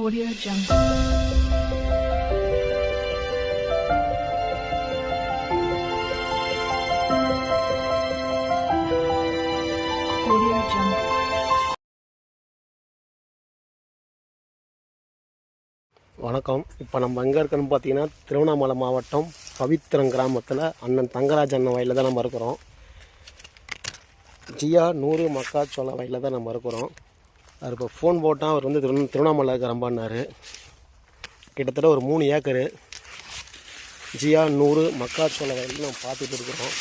Audio Jungle. வணக்கம். இப்போ நம்ம எங்கே இருக்கோன்னு பார்த்தீங்கன்னா திருவண்ணாமலை மாவட்டம் பவித்திரம் கிராமத்தில் அண்ணன் தங்கராஜ் அண்ணன் வயலில் தான் நம்ம இருக்கிறோம். ஜியா நூறு மக்காச்சோள வயலில் தான் நம்ம இருக்கிறோம். அவர் இப்போ ஃபோன் போட்டால் அவர் வந்து திரு திருவண்ணாமலை இருக்கிறம்பான்னாரு கிட்டத்தட்ட ஒரு மூணு ஏக்கரு ஜியா நூறு மக்காச்சோள வயலில் நம்ம பார்த்துட்டு இருக்கிறோம்.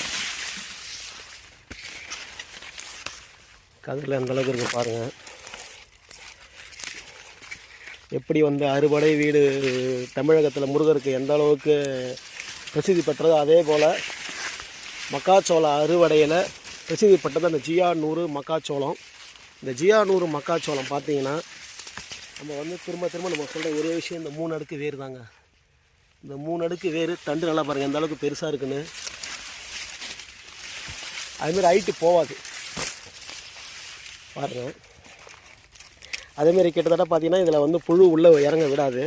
கதிரில் அந்தளவுக்கு இருக்கு பாருங்கள் எப்படி வந்து அறுபடை வீடு தமிழகத்தில் முருகருக்கு எந்த அளவுக்கு பிரசித்தி பெற்றதோ அதே போல் மக்காச்சோள அறுவடையில் பிரசித்தி பெற்றது அந்த ஜியா நூறு மக்காச்சோளம். இந்த ஜியா நூறு மக்காச்சோளம் பார்த்தீங்கன்னா நம்ம வந்து திரும்ப திரும்ப நம்ம சொல்கிற ஒரே விஷயம் இந்த மூணு அடுக்கு வேறு தாங்க. இந்த மூணு அடுக்கு வேர் தண்டு நல்லா பாருங்கள் எந்த அளவுக்கு பெருசாக இருக்குன்னு. அதுமாரி ஹைட்டு போகாது பாருங்கள் அதேமாரி கிட்டத்தட்ட பார்த்தீங்கன்னா இதில் வந்து புழு உள்ளே இறங்க விடாது.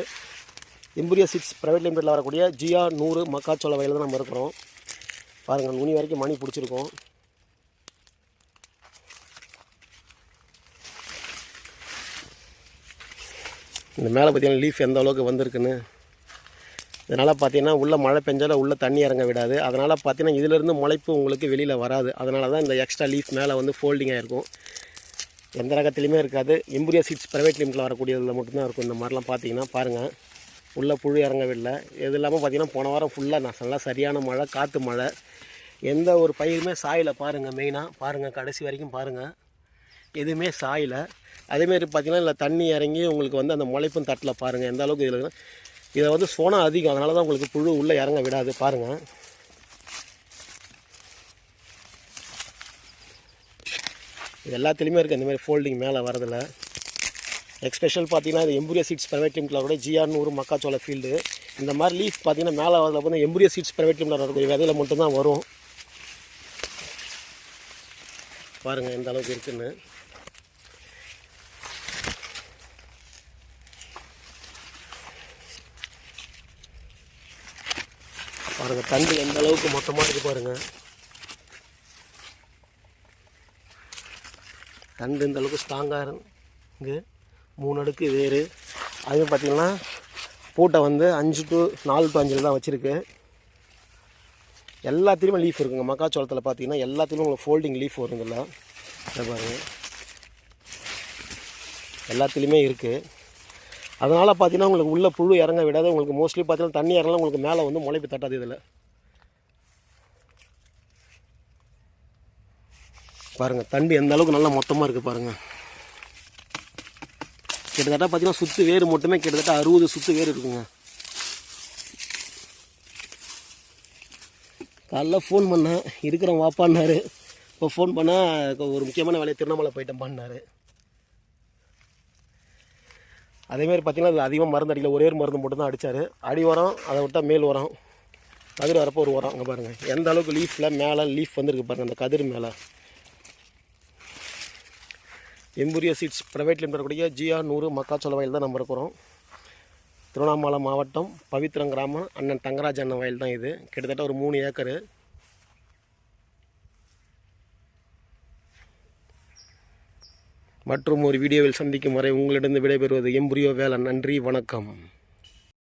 எம்புரியா சிக்ஸ் ப்ரைவேட் லிமிடெடில் வரக்கூடிய ஜியா நூறு மக்காச்சோள வயலில் தான் நம்ம இருக்கிறோம். பாருங்கள் நுனி வரைக்கும் மணி பிடிச்சிருக்கோம். இந்த மேலே பார்த்தீங்கன்னா லீஃப் எந்த அளவுக்கு வந்திருக்குன்னு. இதனால் பார்த்தீங்கன்னா உள்ளே மழை பெஞ்சாலும் உள்ளே தண்ணி இறங்க விடாது. அதனால் பார்த்தீங்கன்னா இதிலேருந்து முளைப்பு உங்களுக்கு வெளியில் வராது. அதனால தான் இந்த எக்ஸ்ட்ரா லீஃப் மேலே வந்து ஃபோல்டிங் ஆகிருக்கும் எந்த ரகத்துலையுமே இருக்காது. எம்புரியா சீட்ஸ் ப்ரைவேட் லிமிட்டில் வரக்கூடியதில் மட்டும்தான் இருக்கும். இந்த மாதிரிலாம் பார்த்தீங்கன்னா பாருங்கள் உள்ளே புழு இறங்கவில்லை. இது இல்லாமல் பார்த்தீங்கன்னா போன வாரம் ஃபுல்லாக நான் நல்லா சரியான மழை காற்று மழை. எந்த ஒரு பயிருமே சாயில் பாருங்கள் மெயினாக பாருங்கள் கடைசி வரைக்கும் பாருங்கள் எதுவுமே சாயலை. அதேமாரி பார்த்திங்கன்னா இல்லை தண்ணி இறங்கி உங்களுக்கு வந்து அந்த முளைப்பும் தட்டில் பாருங்கள் எந்த அளவுக்கு இதில் இதை வந்து சோனா அதிகம். அதனால தான் உங்களுக்கு புழு உள்ளே இறங்க விடாது. பாருங்கள் இது எல்லாத்துலேயுமே இருக்குது இந்தமாதிரி ஃபோல்டிங் மேலே வரதில்ல எக்ஸ்பெஷல் பார்த்தீங்கன்னா இது எம்புரியா சீட்ஸ் ப்ரைவேட் லிமிட்டில் கூட ஜிஆர் நூறு மக்காச்சோள ஃபீல்டு இந்த மாதிரி லீஃப் பார்த்தீங்கன்னா மேலே வரதில் வந்து எம்புரியா சீட்ஸ் ப்ரைவேட் லிமிட்டில் வரக்கூடிய விதையில் மட்டும்தான் வரும். பாருங்கள் எந்த அளவுக்கு இருக்குன்னு. பாருங்கள் தண்டு எந்த அளவுக்கு மொத்தமாக இருக்குது பாருங்கள் தண்டு இந்த அளவுக்கு ஸ்ட்ராங்காக இருக்கு. மூணு அடுக்கு வேறு. அது பார்த்திங்கன்னா பூட்டை வந்து அஞ்சு டு நாலு டு அஞ்சில் தான் வச்சுருக்கு. எல்லாத்துலேயுமே லீஃப் இருக்குங்க. மக்காச்சோளத்தில் பார்த்தீங்கன்னா எல்லாத்துலேயும் உங்களுக்கு ஃபோல்டிங் லீஃப் வருங்கல்ல பாருங்கள் எல்லாத்துலேயுமே இருக்குது அதனால் பார்த்தீங்கன்னா உங்களுக்கு உள்ளே புழு இறங்க விடாது. உங்களுக்கு மோஸ்ட்லி பார்த்தீங்கன்னா தண்ணி இறங்கலாம் உங்களுக்கு மேலே வந்து முளைப்பு தட்டாது இதில். பாருங்கள் தண்டு எந்த அளவுக்கு நல்லா மொத்தமாக இருக்குது பாருங்கள் கிட்டத்தட்ட பார்த்தீங்கன்னா சுற்று வேறு மட்டுமே கிட்டத்தட்ட அறுபது சுற்று வேறு இருக்குங்க. காலைல ஃபோன் பண்ணேன். இருக்கிறேன் வாப்பான்னாரு. இப்போ ஃபோன் பண்ணால் ஒரு முக்கியமான வேலையை திருவண்ணாமலை போயிட்டேன் பண்ணார் அதேமாதிரி பார்த்தீங்கன்னா அதில் அதிகமாக மருந்து அடிக்கல. ஒரே ஒரு மருந்து மட்டும் தான் அடித்தார் அடி உரம் அதை விட்டால் மேல் உரம். கதிர் வரப்போ ஒரு உரம். அங்கே பாருங்கள் எந்த அளவுக்கு லீஃபில் மேலே லீஃப் வந்திருக்கு பாருங்கள் அந்த கதிர் மேலே. எம்புரியா சீட்ஸ் ப்ரைவேட் லிமிடெட் கூடிய ஜிஆர் நூறு மக்காச்சோள வயல் தான் நம்ம இருக்கிறோம் திருவண்ணாமலை மாவட்டம் பவித்ரம் கிராமம் அண்ணன் தங்கராஜ் அண்ணன் வயல் தான் இது. கிட்டத்தட்ட ஒரு மூணு ஏக்கரு. மற்றும் ஒரு வீடியோவில் சந்திக்கும் வரை உங்களிடம் விடைபெறுவது எம்புரியோ வேலை நன்றி வணக்கம்.